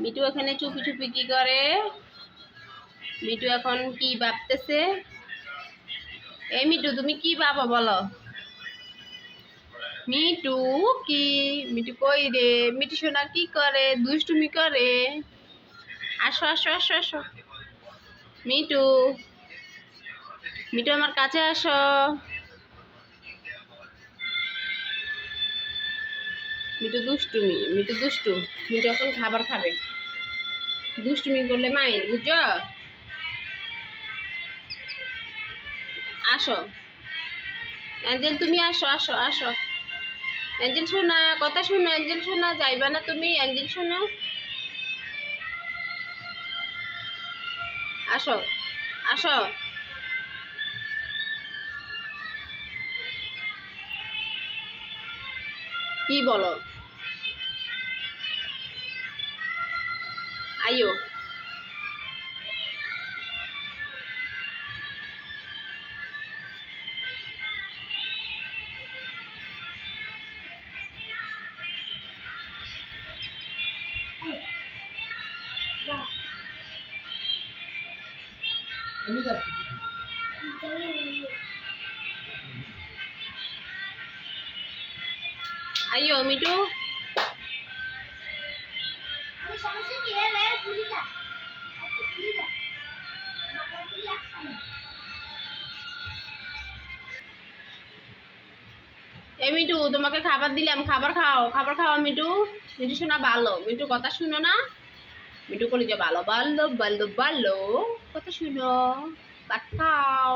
Me too এখানে চুপি চুপি কি করে? মিটু এখন কি ভাবতেছে? এই মিটু তুমি কি ভাবো বলো? মিটু কি? মিটু কই রে? মিটু সোনা কি করে? দুষ্টুমি করে। আসো আসো আসো আসো। মিটু মিটু আমার কাছে আসো। মিটু দুষ্টুমি মিটু দুষ্টু। মিটু এখন খাবার খাবে। দুষ্টুমি করলে মায়ের, বুঝছ? আসো। অ্যাঞ্জেল, তুমি আসো আসো আসো। অ্যাঞ্জেল শোনা, কথা শোনো, অ্যাঞ্জেল শোনা, যাইবা না তুমি? অ্যাঞ্জেল শোনো। আসো আসো। কি বলো? Ayo. Ini kan. Ayo, Midu. এ মিটু তোমাকে খাবার দিলাম, খাবার খাও খাবার খাও মিটু মিটু শোনা ভালো মিটু কথা শুনো না। মিটু করে যে ভালো ভালো ভালো ভালো। কথা শুনো, ভাত খাও।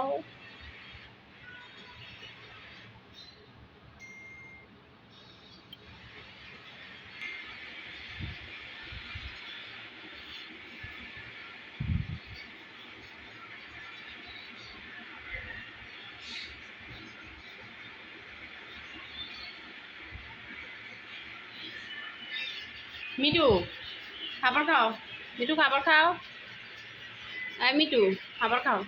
মিটু খাবার খাও। মিটু খাবার খাও। মিটু খাবার খাও।